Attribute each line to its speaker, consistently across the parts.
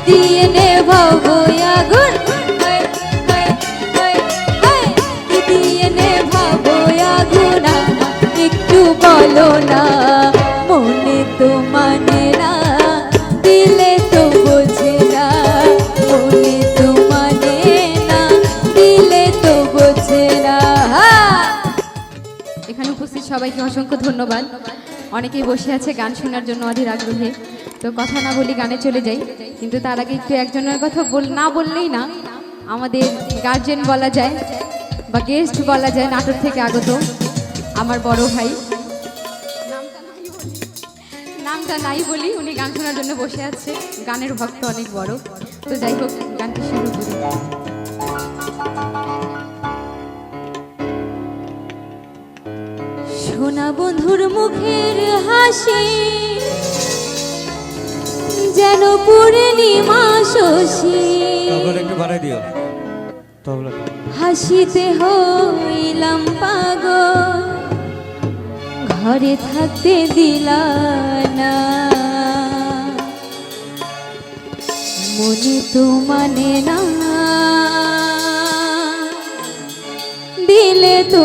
Speaker 1: দিয়ে একটু বলো না তো তো এখানে উপস্থিত সবাইকে অসংখ্য ধন্যবাদ। অনেকেই বসে আছে গান শোনার জন্য অধীর আগ্রহে। তো কথা না বলি গানে চলে যাই, কিন্তু তার আগে একটু একজনের কথা বল, না বললেই না, আমাদের গার্জেন বলা যায়, বা গেস্ট বলা যায়, নাটক থেকে আগত আমার বড় ভাই। নামটা নাই বলি। নামটা নাই বলি, উনি গান শোনার জন্য বসে আছে। গানের ভক্ত অনেক বড়। তো যাই হোক, গানটি শুরু করি। সোনা বন্ধুর মুখের হাসি যেন পূর্ণিমা শশী।
Speaker 2: তবলাটা একটু বাড়াই দিও। তবলা।
Speaker 1: হাসিতে হইলাম পাগল ঘরে থাকতে দিলা না। মনে তো মানে না। দিলে তো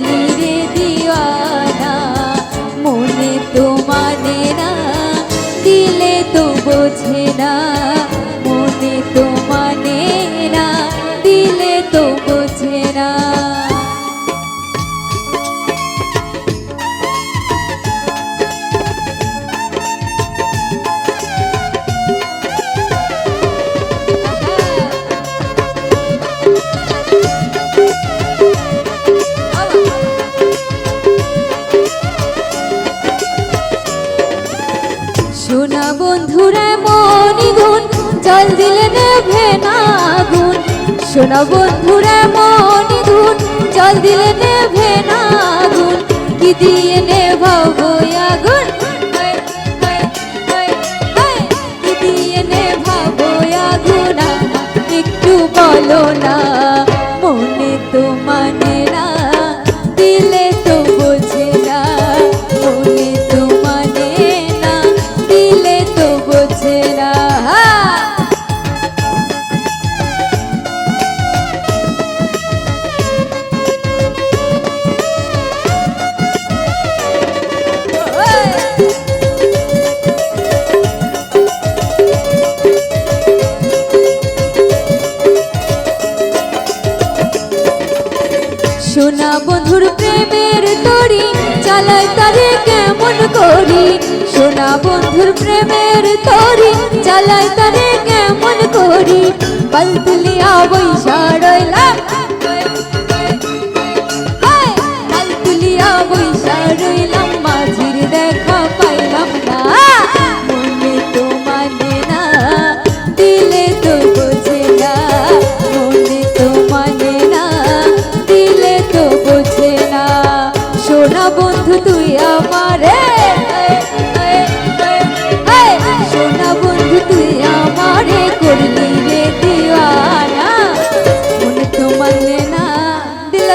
Speaker 1: জল দিলে নেভে না গুণ। সোনা বন্ধুরা, মনি গুণ জল দিলে নেভে না গুণ। কি দিয়ে নেভাও আগুন? আমার একটু বলো না। বন্ধুর প্রেমের তরি চালাই তারে কেমন করি? পালতুলিয়া বৈশা রইলাম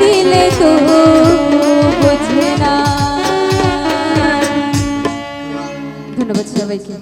Speaker 1: দিলে তো বুঝে না ধন্যবাদ সবাইকে।